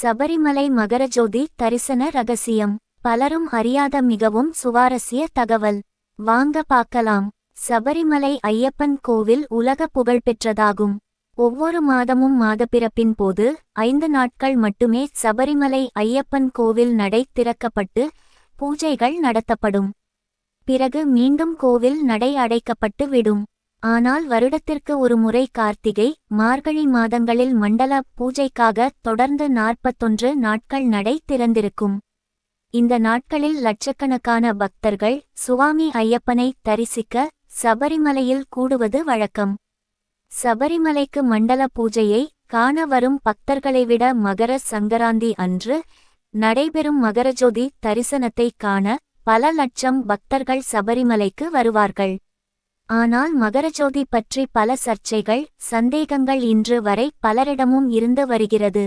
சபரிமலை மகரஜோதி தரிசன ரகசியம். பலரும் அறியாத மிகவும் சுவாரஸ்ய தகவல். வாங்க பார்க்கலாம். சபரிமலை ஐயப்பன் கோவில் உலக புகழ்பெற்றதாகும் ஒவ்வொரு மாதமும் மாதப்பிறப்பின் போது ஐந்து நாட்கள் மட்டுமே சபரிமலை ஐயப்பன் கோவில் நடை திறக்கப்பட்டு பூஜைகள் நடத்தப்படும். பிறகு மீண்டும் கோவில் நடை அடைக்கப்பட்டு விடும். ஆனால் வருடத்திற்கு ஒரு முறை கார்த்திகை மார்கழி மாதங்களில் மண்டல பூஜைக்காக தொடர்ந்து நாற்பத்தொன்று நாட்கள் நடை திறந்திருக்கும். இந்த நாட்களில் லட்சக்கணக்கான பக்தர்கள் சுவாமி ஐயப்பனை தரிசிக்க சபரிமலையில் கூடுவது வழக்கம். சபரிமலைக்கு மண்டல பூஜையை காண வரும் பக்தர்களை விட மகர சங்கராந்தி அன்று நடைபெறும் மகரஜோதி தரிசனத்தை காண பல லட்சம் பக்தர்கள் சபரிமலைக்கு வருவார்கள். ஆனால் மகரஜோதி பற்றி பல சர்ச்சைகள் சந்தேகங்கள் இன்று வரை பலரிடமும் இருந்து வருகிறது.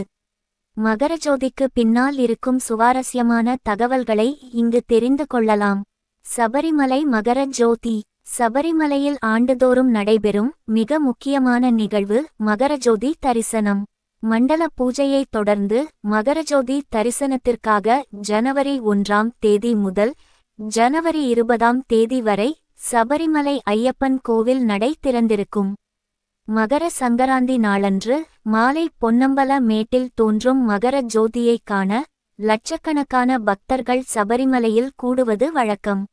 மகரஜோதிக்கு பின்னால் இருக்கும் சுவாரஸ்யமான தகவல்களை இங்கு தெரிந்து கொள்ளலாம். சபரிமலை மகர ஜோதி சபரிமலையில் ஆண்டுதோறும் நடைபெறும் மிக முக்கியமான நிகழ்வு மகரஜோதி தரிசனம். மண்டல பூஜையைத் தொடர்ந்து மகரஜோதி தரிசனத்திற்காக ஜனவரி ஒன்றாம் தேதி முதல் ஜனவரி இருபதாம் தேதி வரை சபரிமலை ஐயப்பன் கோவில் நடை திறந்திருக்கும். மகர சங்கராந்தி நாளன்று மாலை பொன்னம்பல மேட்டில் தோன்றும் மகர ஜோதியைக் காண லட்சக்கணக்கான பக்தர்கள் சபரிமலையில் கூடுவது வழக்கம்.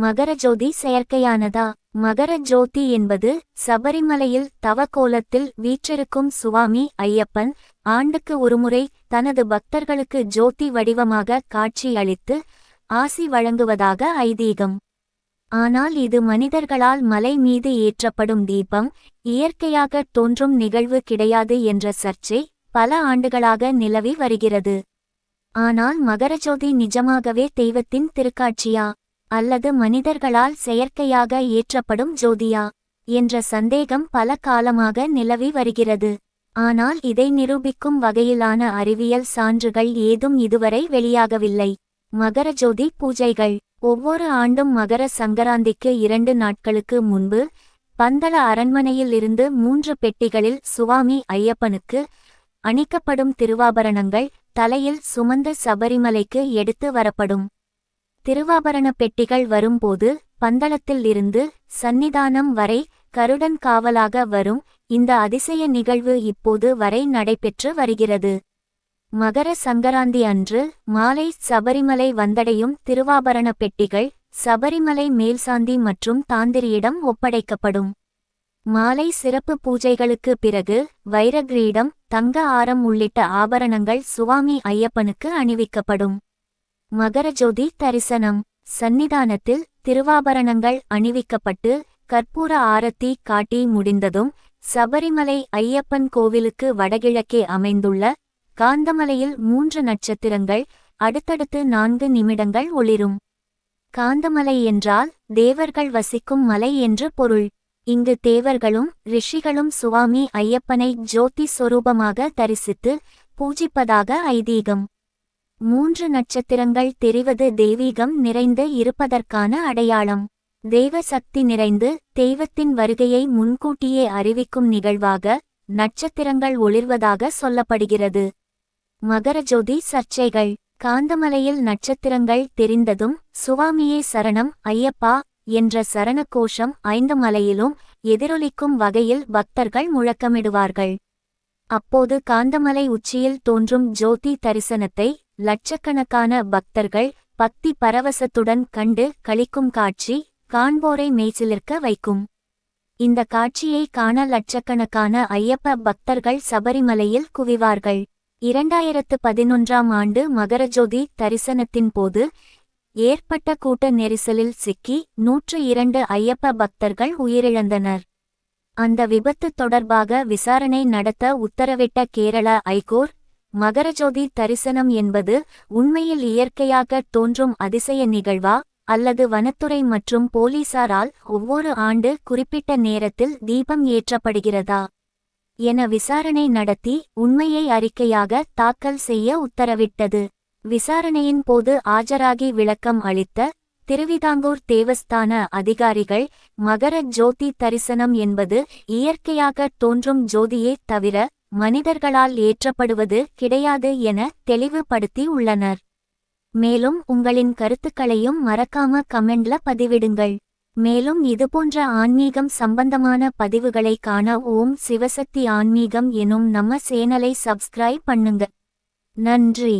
மகர ஜோதி செயற்கையானதா? மகர ஜோதி என்பது சபரிமலையில் தவக்கோலத்தில் வீற்றிருக்கும் சுவாமி ஐயப்பன் ஆண்டுக்கு ஒருமுறை தனது பக்தர்களுக்கு ஜோதி வடிவமாக காட்சி அளித்து ஆசி வழங்குவதாக ஐதீகம். ஆனால் இது மனிதர்களால் மலை மீது ஏற்றப்படும் தீபம் இயற்கையாக தோன்றும் நிகழ்வு கிடையாது என்ற சர்ச்சை பல ஆண்டுகளாக நிலவி வருகிறது. ஆனால் மகரஜோதி நிஜமாகவே தெய்வத்தின் திருக்காட்சியா? அல்லது மனிதர்களால் செயற்கையாக ஏற்றப்படும் ஜோதியா? என்ற சந்தேகம் பல காலமாக நிலவி வருகிறது. ஆனால் இதை நிரூபிக்கும் வகையிலான அறிவியல் சான்றுகள் ஏதும் இதுவரை வெளியாகவில்லை. மகரஜோதி பூஜைகள். ஒவ்வொரு ஆண்டும் மகர சங்கராந்திக்கு இரண்டு நாட்களுக்கு முன்பு பந்தள அரண்மனையில் இருந்து மூன்று பெட்டிகளில் சுவாமி ஐயப்பனுக்கு அணிக்கப்படும் திருவாபரணங்கள் தலையில் சுமந்த சபரிமலைக்கு எடுத்து வரப்படும். திருவாபரண பெட்டிகள் வரும்போது பந்தளத்தில் இருந்து சந்நிதானம் வரை கருடன் காவலாக வரும் இந்த அதிசய நிகழ்வு இப்போது வரை நடைபெற்று வருகிறது. மகர சங்கராந்தி அன்று மாலை சபரிமலை வந்தடையும் திருவாபரண பெட்டிகள் சபரிமலை மேல்சாந்தி மற்றும் தாந்திரியிடம் ஒப்படைக்கப்படும். மாலை சிறப்பு பூஜைகளுக்கு பிறகு வைரகிரீடம் தங்க ஆரம் உள்ளிட்ட ஆபரணங்கள் சுவாமி ஐயப்பனுக்கு அணிவிக்கப்படும். மகரஜோதி தரிசனம். சந்நிதானத்தில் திருவாபரணங்கள் அணிவிக்கப்பட்டு கற்பூர ஆரத்தி காட்டி முடிந்ததும் சபரிமலை ஐயப்பன் கோவிலுக்கு வடகிழக்கே அமைந்துள்ள காந்தமலையில் மூன்று நட்சத்திரங்கள் அடுத்தடுத்து நான்கு நிமிடங்கள் ஒளிரும். காந்தமலை என்றால் தேவர்கள் வசிக்கும் மலை என்று பொருள். இங்கு தேவர்களும் ரிஷிகளும் சுவாமி ஐயப்பனை ஜோதி சொரூபமாக தரிசித்து பூஜிப்பதாக ஐதீகம். மூன்று நட்சத்திரங்கள் தெரிவது தெய்வீகம் நிறைந்து இருப்பதற்கான அடையாளம். தெய்வ சக்தி நிறைந்து தெய்வத்தின் வருகையை முன்கூட்டியே அறிவிக்கும் நிகழ்வாக நட்சத்திரங்கள் ஒளிர்வதாக சொல்லப்படுகிறது. மகரஜோதி சர்ச்சைகள். காந்தமலையில் நட்சத்திரங்கள் தெரிந்ததும் சுவாமியே சரணம் ஐயப்பா என்ற சரணகோஷம் ஐந்து மலையிலும் எதிரொலிக்கும் வகையில் பக்தர்கள் முழக்கமிடுவார்கள். அப்போது காந்தமலை உச்சியில் தோன்றும் ஜோதி தரிசனத்தை லட்சக்கணக்கான பக்தர்கள் பக்தி பரவசத்துடன் கண்டு களிக்கும் காட்சி காண்போரை மேய்ச்சிலிருக்க வைக்கும். இந்த காட்சியை காண லட்சக்கணக்கான ஐயப்ப பக்தர்கள் சபரிமலையில் குவிவார்கள். இரண்டாயிரத்து பதினொன்றாம் ஆண்டு மகரஜோதி தரிசனத்தின் போது ஏற்பட்ட கூட்ட நெரிசலில் சிக்கி நூற்று இரண்டு ஐயப்ப பக்தர்கள் உயிரிழந்தனர். அந்த விபத்து தொடர்பாக விசாரணை நடத்த உத்தரவிட்ட கேரள ஐகோர் மகரஜோதி தரிசனம் என்பது உண்மையில் இயற்கையாக தோன்றும் அதிசய நிகழ்வா அல்லது வனத்துறை மற்றும் போலீசாரால் ஒவ்வொரு ஆண்டு குறிப்பிட்ட நேரத்தில் தீபம் ஏற்றப்படுகிறதா? என விசாரணை நடத்தி உண்மையை அறிக்கையாக தாக்கல் செய்ய உத்தரவிட்டது. விசாரணையின் போது ஆஜராகி விளக்கம் அளித்த திருவிதாங்கூர் தேவஸ்தான அதிகாரிகள் மகர ஜோதி தரிசனம் என்பது இயற்கையாக தோன்றும் ஜோதியே தவிர மனிதர்களால் ஏற்றப்படுவது கிடையாது என தெளிவுபடுத்தி உள்ளனர். மேலும் உங்களின் கருத்துக்களையும் மறக்காம கமெண்ட்ல பதிவிடுங்கள். மேலும் இதுபோன்ற ஆன்மீகம் சம்பந்தமான பதிவுகளை காண ஓம் சிவசக்தி ஆன்மீகம் எனும் நம்ம சேனலை சப்ஸ்கிரைப் பண்ணுங்க. நன்றி.